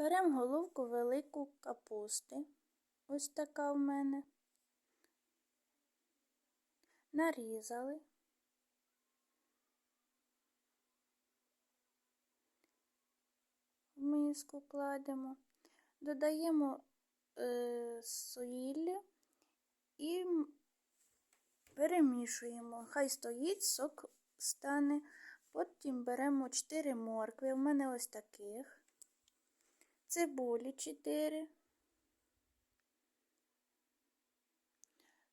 Беремо головку велику капусти. Ось така в мене. Нарізали. В миску кладемо, додаємо е, солі і перемішуємо. Хай стоїть, сок стане. Потім беремо 4 моркви. У мене ось таких. Цибулі 4.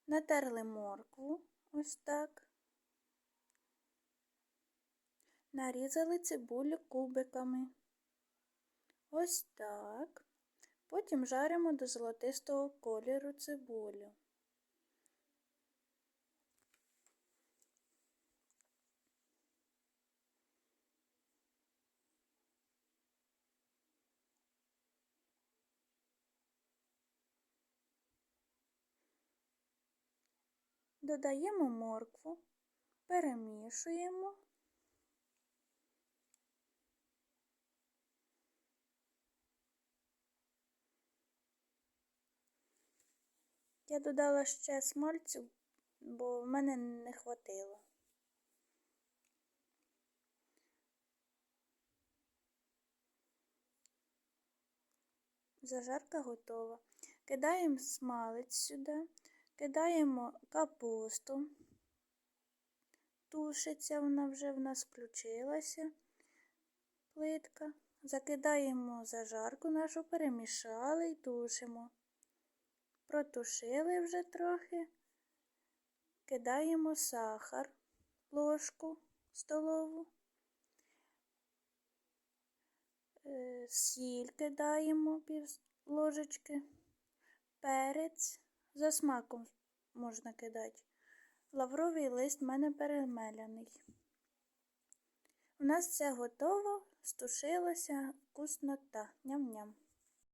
Натерли моркву ось так. Нарізали цибулю кубиками. Ось так. Потім жаримо до золотистого кольору цибулю. Додаємо моркву, перемішуємо. Я додала ще смальцю, бо в мене не хватило. Зажарка готова. Кидаємо смалець сюди, кидаємо капусту. Тушиться, вона вже в нас включилася плитка. Закидаємо зажарку нашу, перемішали і тушимо. Протушили вже трохи. Кидаємо сахар, ложку столову. Е, Сіль кидаємо пів ложечки, перець, за смаком можна кидати. Лавровий лист в мене перемеляний. У нас все готово, стушилося, вкуснота. Ням-ням.